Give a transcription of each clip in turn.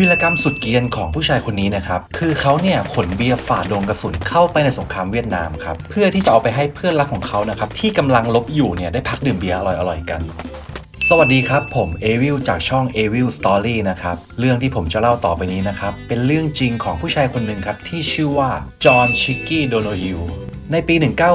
วีรกรรมสุดเกรียนของผู้ชายคนนี้นะครับ คือเขาเนี่ยขนเบียร์ฝ่าดงกระสุนเข้าไปในสงครามเวียดนามครับ เพื่อที่จะเอาไปให้เพื่อนรักของเขานะครับ ที่กำลังลบอยู่เนี่ยได้พักดื่มเบียร์อร่อยๆกัน สวัสดีครับ ผมเอวิลจากช่อง a v i l Story นะครับ เรื่องที่ผมจะเล่าต่อไปนี้นะครับ เป็นเรื่องจริงของผู้ชายคนหนึ่งครับที่ชื่อว่าจอห์นชิกกี้โดโนฮิล ในปี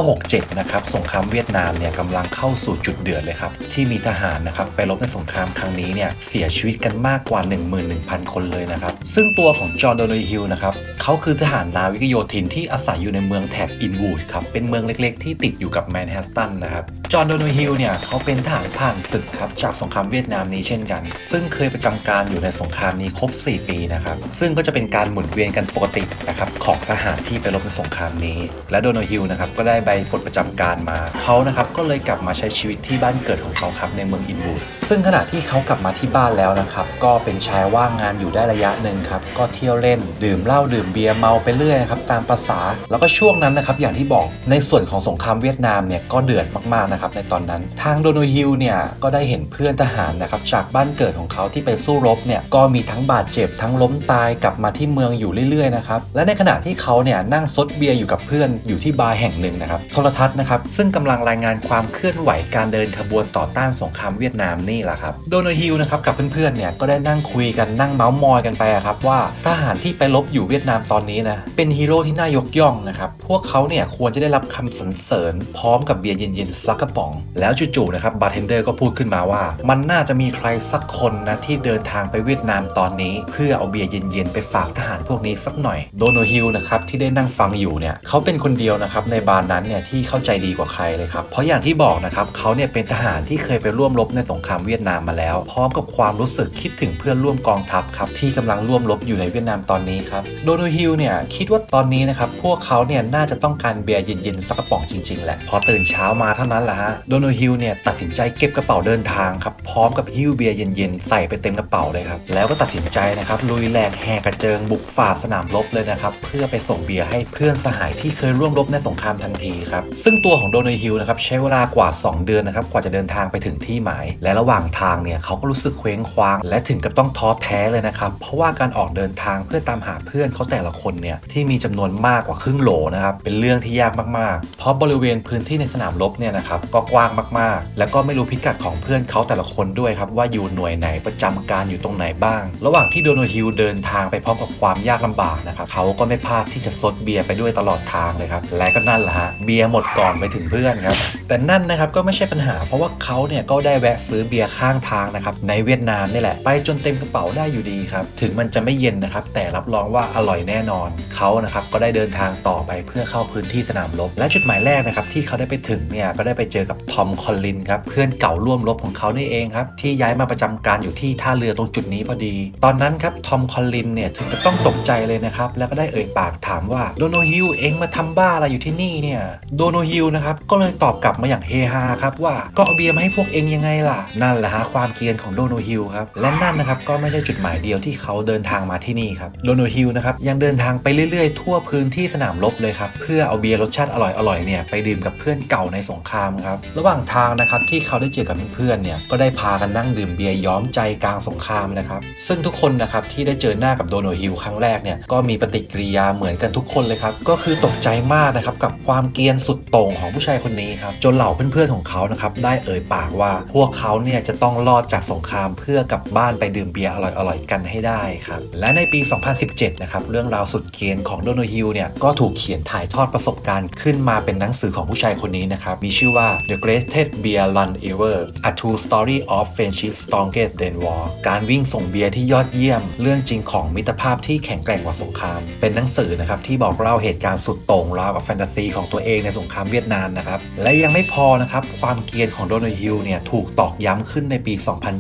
1967 นะครับสงครามเวียดนามเนี่ยกำลังเข้าสู่จุดเดือดเลยครับ ที่มีทหารนะครับไปรบในสงครามครั้งนี้เนี่ยเสียชีวิตกันมากกว่า 11,000 คนเลยนะครับ ซึ่งตัวของจอห์นโดนฮิลนะครับเขาคือทหารนาวิกโยธินที่อาศัยอยู่ในเมืองแถบอินวูดครับเป็นเมืองเล็กๆ ที่ติดอยู่กับแมนฮัตตันนะครับ จอห์นโดโนฮิลเนี่ยเขาเป็นทหารผ่านศึกครับจากสงครามเวียดนามนี้เช่นกัน ซึ่งเคยประจำการอยู่ในสงครามนี้ครบ 4 ปีนะครับ ซึ่งก็จะเป็นการหมุนเวียนกันปกตินะครับของทหารที่ไปรบในสงครามนี้ และโดโนฮิลนะครับก็ได้ใบปลดประจำการมาเขานะครับก็เลยกลับมาใช้ชีวิตที่บ้านเกิดของเขาครับในเมืองอินวูดซึ่งขณะที่เขากลับมาที่บ้านแล้วนะครับก็เป็นชายว่างงานอยู่ได้ระยะหนึ่งครับก็เที่ยวเล่น ดื่มเหล้าดื่มเบียร์เมาไปเรื่อยนะครับตามภาษา แล้วก็ช่วงนั้นนะครับอย่างที่บอกในส่วนของสงครามเวียดนามเนี่ยก็เดือดมากๆนะครับในตอนนั้น ทางโดนฮิลเนี่ยก็ได้เห็นเพื่อนทหารนะครับจากบ้านเกิดของเขาที่ไปสู้รบเนี่ยก็มีทั้งบาดเจ็บทั้งล้มตายกลับมาที่เมืองอยู่เรื่อยๆนะครับและในขณะที่เขาเนี่ยนั่งซดเบียร์อยู่กับเพื่อนอยู่ที่บาร์แห่งหนึ่งนะครับโทรทัศน์นะครับซึ่งกำลังรายงานความเคลื่อนไหวการเดินขบวนต่อต้านสงครามเวียดนามนี่แหละครับโดนฮิลนะครับกับเพื่อนๆเนี่ยก็ได้นั่งคุยกันนั่งเมาส์มอยกันไปอะครับว่าทหารที่ไปรบอยู่เวียดนามตอนนี้นะเป็นฮีโร่ที่น่ายกย่องนะครับพวกเขาเนี่ยควรจะได้รับคำสรรเสริญพร้อมกับเบียร์เย็นๆสักกระป๋อง แล้วจู่ๆนะครับบาร์เทนเดอร์ก็พูดขึ้นมาว่า มันน่าจะมีใครสักคนนะที่เดินทางไปเวียดนามตอนนี้ เพื่อเอาเบียร์เย็นๆไปฝากทหารพวกนี้สักหน่อยโดโนฮิลนะครับที่ได้นั่งฟังอยู่เนี่ยเขาเป็นคนเดียวนะครับในบาร์นั้นเนี่ยที่เข้าใจดีกว่าใครเลยครับเพราะอย่างที่บอกนะครับเขาเนี่ยเป็นทหารที่เคยไปร่วมรบในสงครามเวียดนามมาแล้ว พร้อมกับความรู้สึกคิดถึงเพื่อนร่วมกองทัพครับที่กำลังร่วมรบอยู่ในเวียดนามตอนนี้ครับโดโนฮิลเนี่ยคิดว่าตอนนี้นะครับพวกเขาเนี่ยน่าจะต้องการเบียร์เย็นๆสักกระป๋องจริงๆแหละพอตื่นเช้ามาเท่านั้นแหละฮะโดโนฮิลเนี่ยตัดสินใจเก็บกระเป๋าเดินทางครับพร้อมกับหิ้วเบียร์เย็นๆ ใส่ไปเต็มกระเป๋าเลยครับ แล้วก็ตัดสินใจนะครับลุยแหลกแหกกระเจิงบุกฝ่าสนามรบเลยนะครับ เพื่อไปส่งเบียร์ให้เพื่อนสหายที่เคยร่วมรบในสงครามทันทีครับ ซึ่งตัวของโดโนฮิลนะครับใช้เวลากว่า 2 เดือนนะครับกว่าจะเดินทางไปถึงที่หมาย และระหว่างทางเนี่ยเขาก็รู้สึกเคว้งคว้าง และถึงกับต้องท้อแท้เลยนะครับเพราะว่าการออกเดินทางเพื่อตามหาเพื่อนเขาแต่ละคนเนี่ยที่มีจำนวนมากกว่าครึ่งโหลนะครับเป็นเรื่องที่ยากมากๆ เพราะบริเวณพื้นที่ในสนามรบเนี่ยนะครับก็กว้างมากๆ แล้วก็ไม่รู้พิกัดของเพื่อนเขาแต่ละคนด้วยครับว่าอยู่หน่วยไหนประจำการอยู่ตรงไหนบ้าง ระหว่างที่โดนฮิลเดินทางไปพร้อมกับความยากลำบากนะครับเขาก็ไม่พลาดที่จะซดเบียร์ไปด้วยตลอดทางเลยครับและก็นั่นแหละฮะเบียร์หมดก่อนไปถึงเพื่อนครับแต่นั่นนะครับก็ไม่ใช่ปัญหา เพราะว่าเขาเนี่ยก็ได้แวะซื้อเบียร์ข้างทางนะครับในเวียดนามนี่แหละไปจนเต็มกระเป๋าได้อยู่ดีครับถึงมันจะไม่เย็นนะครับแต่รับรองว่าอร่อยแน่นอนเขานะครับก็ได้เดินทางต่อไปเพื่อเข้าพื้นที่สนามรบและจุดหมายแรกนะครับที่เขาได้ไปถึงเนี่ยก็ได้ไปเจอกับทอมคอลลินครับเพื่อนเก่าร่วมรบของเขานี่เองครับที่ย้ายมาประจำการอยู่ที่ท่าเรือตรงจุดนี้พอดี ตอนนั้นครับทอมคอลลินเนี่ยถึงกับต้องตกใจเลยนะครับแล้วก็ได้เอ่ยปากถามว่าโดโนฮิลเองมาทำบ้าอะไรอยู่ที่นี่เนี่ยโดโนฮิลนะครับก็เลยตอบกลับมาอย่างเฮฮาครับว่าก็เอาเบียร์มาให้พวกเองยังไงล่ะ นั่นแหละฮะความเกรียนของโดโนฮิลครับและนั่นนะครับก็ไม่ใช่จุดหมายเดียวที่เขาเดินทางมาที่นี่ครับโดโนฮิลนะครับยังเดินทางไปเรื่อยๆ ทั่วพื้นที่สนามรบเลยครับเพื่อเอาเบียร์รสชาติอร่อยๆเนี่ยไปดื่มกับเพื่อนเก่าในสงครามครับ ระหว่างทางนะครับที่เขาได้เจอกับเพื่อนๆเนี่ยก็ได้พากันนั่งดื่มเบียร์ย้อมใจกลางสงครามนะครับซึ่งทุกคนนะครับที่ได้เจอหน้ากับโดโนฮิลครั้งแรกเนี่ยก็มีปฏิกิริยาเหมือนกันทุกคนเลยครับก็คือตกใจมากนะครับกับความเกรียนสุดโต่งของผู้ชายคนนี้ครับจนเหล่าเพื่อนๆของเขานะครับได้เอ่ยปากว่าพวกเขาเนี่ยจะต้องรอดจากสงครามเพื่อกลับบ้านไปดื่มเบียร์อร่อยๆกันให้ได้ครับและในปี 2017 นะครับเรื่องราวสุดเกรียนของโดโนฮิลเนี่ยก็ถูกเขียนถ่ายทอดประสบการณ์ขึ้นมาเป็นหนังสือของผู้ชายคนนี้นะครับมีชื่อว่า The Greatest Beer Run Ever A True Story of Friendship Stronger Than War การวิ่งส่งเบียร์ที่ยอดเยี่ยม เรื่องจริงของมิตรภาพที่แข็งแกร่งกว่าสงคราม เป็นหนังสือนะครับที่บอกเล่าเหตุการณ์สุดโต่งราวกับแฟนตาซีของตัวเองในสงครามเวียดนามนะครับ และยังไม่พอนะครับความเกรียนของโดโนฮิลเนี่ยถูกตอกย้ำขึ้นในปี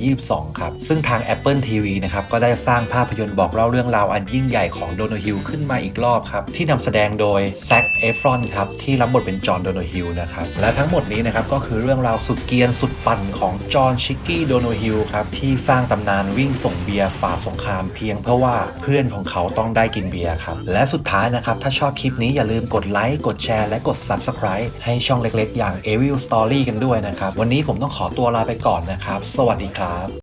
2022 ครับ ซึ่งทาง Apple TV นะครับก็ได้สร้างภาพยนตร์บอกเล่าเรื่องราวอันยิ่งใหญ่ของโดโนฮิลขึ้นมาอีกรอบครับที่นำแสดงโดยแซคเอฟรอนครับที่รับบทเป็นจอห์นโดโนฮิลนะครับและทั้งหมดนี้นะครับก็คือเรื่องราวสุดเกียนสุดปั่นของจอห์นชิกกี้โดโนฮิลครับที่สร้างตำนานวิ่งส่งเบียร์ฝ่าสงครามเพียงเพื่อว่าเพื่อนของเขาต้องได้กินเบียร์ครับ และสุดท้ายนะครับ ถ้าชอบคลิปนี้อย่าลืมกดไลค์กดแชร์และกด Subscribe ให้ช่องเล็กๆ อย่าง Evil Story กันด้วยนะครับ วันนี้ผมต้องขอตัวลาไปก่อนนะครับ สวัสดีครับ